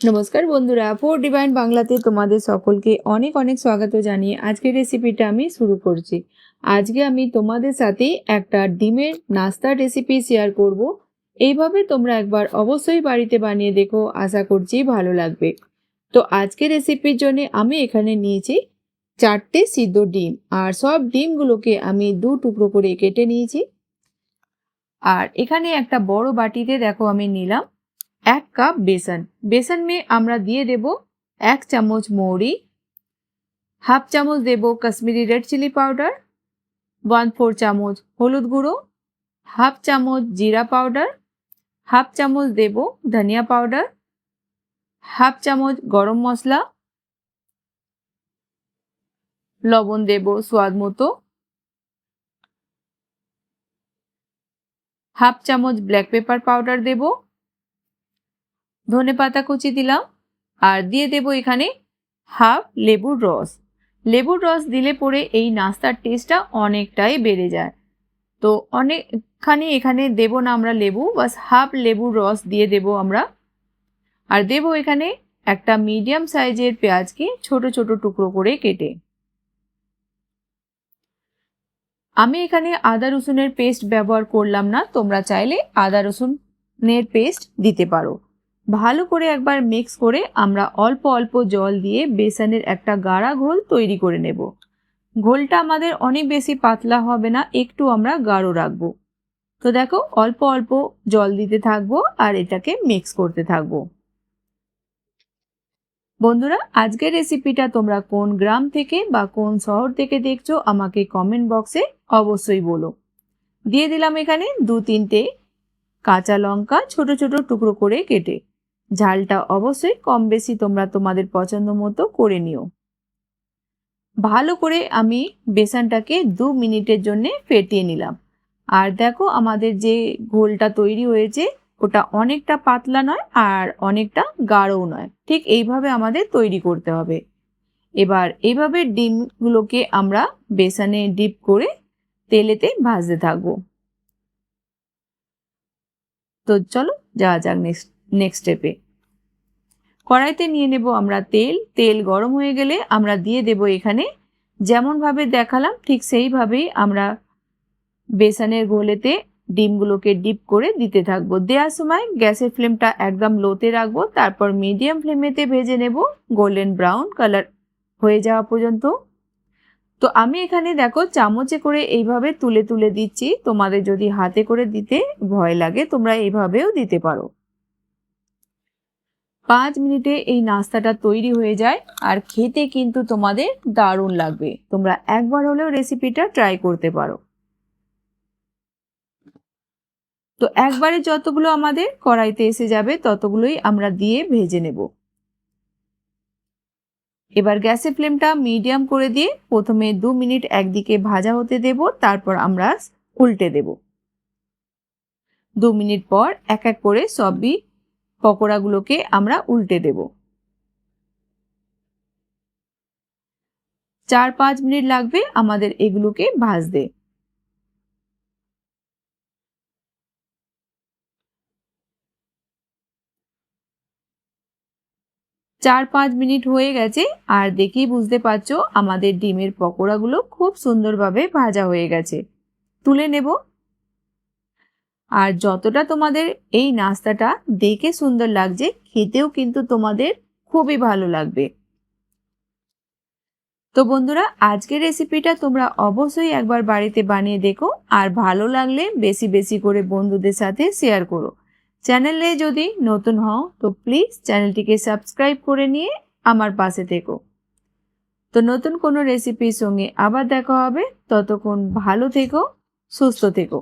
নমস্কার বন্ধুরা four divine বাংলাতে তোমাদের সকলকে অনেক অনেক স্বাগত জানিয়ে আজকের রেসিপিটা আমি শুরু করছি। আজকে আমি তোমাদের সাথে একটা ডিমের নাস্তার রেসিপি শেয়ার করব। এইভাবে তোমরা একবার অবশ্যই বাড়িতে বানিয়ে দেখো, আশা করছি ভালো লাগবে। তো আজকের রেসিপির জন্য আমি এখানে নিয়েছি চারটে সিদ্ধ ডিম আর সব ডিমগুলোকে আমি দু টুকরো করে কেটে নিয়েছি। আর এখানে একটা বড় বাটিতে দেখো আমি নিলাম। এক কাপ বেসন। বেসন में আমরা দিয়ে দেব এক চামচ মৌরি, হাফ চামচ দেব Kashmiri red chilli powder, one four চামচ হলুদ গুঁড়ো, হাফ চামচ জিরা পাউডার, হাফ চামচ দেব ধনিয়া পাউডার, হাফ চামচ গরম মশলা, লবণ দেব স্বাদ মতো, হাফ চামচ ব্ল্যাক পেপার পাউডার দেবো ধনে পাতা কুচি দিলাম, আর দিয়ে দেব এখানে হাফ লেবুর রস। লেবুর রস দিলে পরে এই নাস্তার টেস্টটা অনেকটাই বেড়ে যায়। তো অনেকখানি এখানে দেব না আমরা লেবু, বাস হাফ লেবুর রস দিয়ে দেব আমরা। আর দেব এখানে একটা মিডিয়াম সাইজের পেঁয়াজকে ছোট ছোট টুকরো করে কেটে। আমি এখানে আদা রসুনের পেস্ট ব্যবহার করলাম না, তোমরা চাইলে আদা রসুনের পেস্ট দিতে পারো। ভালো করে একবার মিক্স করে আমরা অল্প অল্প জল দিয়ে বেসনের একটা গাঢ়া ঘোল তৈরি করে নেব। ঘোলটা আমাদের অনেক বেশি পাতলা হবে না, একটু আমরা গাঢ় রাখব। তো দেখো, অল্প অল্প জল দিতে থাকব আর এটাকে মিক্স করতে থাকব। বন্ধুরা, আজকের রেসিপিটা তোমরা কোন গ্রাম থেকে বা কোন শহর থেকে দেখছ আমাকে কমেন্ট বক্সে অবশ্যই বলো। দিয়ে দিলাম এখানে দু তিনটে কাঁচা লঙ্কা ছোট ছোট টুকরো করে কেটে। ঝালটা অবশ্যই কম বেশি তোমরা তোমাদের পছন্দ মতো করে নিও। ভালো করে আমি বেসনটাকে দু মিনিটের জন্য ফেটিয়ে নিলাম। আর দেখো আমাদের যে ঘোলটা তৈরি হয়েছে, ওটা অনেকটা পাতলা নয় আর অনেকটা গাঢ়ও নয়। ঠিক এইভাবে আমাদের তৈরি করতে হবে। এবার এইভাবে ডিমগুলোকে আমরা বেসনে ডিপ করে তেলেতে ভাজতে থাকব। তো চলো যাওয়া যাক নেক্সট। নেক্সট স্টেপে কড়াইতে নিয়ে নেব আমরা তেল তেল গরম হয়ে গেলে আমরা দিয়ে দেব এখানে যেমনভাবে দেখালাম ঠিক সেইভাবেই আমরা বেসনের গোলেতে ডিমগুলোকে ডিপ করে দিতে থাকব। দেওয়ার সময় গ্যাসের ফ্লেমটা একদম লোতে রাখব, তারপর মিডিয়াম ফ্লেমেতে ভেজে নেব, গোল্ডেন ব্রাউন কালার হয়ে যাওয়া পর্যন্ত। তো আমি এখানে দেখো চামচে করে এইভাবে তুলে তুলে দিচ্ছি, তোমাদের যদি হাতে করে দিতে ভয় লাগে তোমরা এইভাবেও দিতে পারো। পাঁচ মিনিটে এই নাস্তাটা তৈরি হয়ে যায় আর খেতে কিন্তু তোমাদের দারুণ লাগবে। তোমরা একবার হলেও রেসিপিটা ট্রাই করতে পারো। তো একবারে যতগুলো আমাদের কড়াইতে এসে যাবে, ততগুলোই আমরা দিয়ে ভেজে নেব। এবার গ্যাসের ফ্লেমটা মিডিয়াম করে দিয়ে প্রথমে দু মিনিট একদিকে ভাজা হতে দেব, তারপর আমরা উল্টে দেব। দু মিনিট পর এক এক করে সবই পকোড়াগুলোকে আমরা উল্টে দেব। চার পাঁচ মিনিট লাগবে আমাদের এগুলোকে ভাজতে। চার পাঁচ মিনিট হয়ে গেছে আর দেখেই বুঝতে পারছ আমাদের ডিমের পকোড়াগুলো খুব সুন্দরভাবে ভাজা হয়ে গেছে। তুলে নেব। আর যতটা তোমাদের এই নাস্তাটা দেখে সুন্দর লাগছে, খেতেও কিন্তু তোমাদের খুবই ভালো লাগবে। তো বন্ধুরা, আজকের রেসিপিটা তোমরা অবশ্যই একবার বাড়িতে বানিয়ে দেখো আর ভালো লাগলে বেশি বেশি করে বন্ধুদের সাথে শেয়ার করো। চ্যানেলে যদি নতুন হও, তো প্লিজ চ্যানেলটিকে সাবস্ক্রাইব করে নিয়ে আমার পাশে থেকো। তো নতুন কোনো রেসিপির সঙ্গে আবার দেখা হবে, ততক্ষণ ভালো থেকো, সুস্থ থেকো।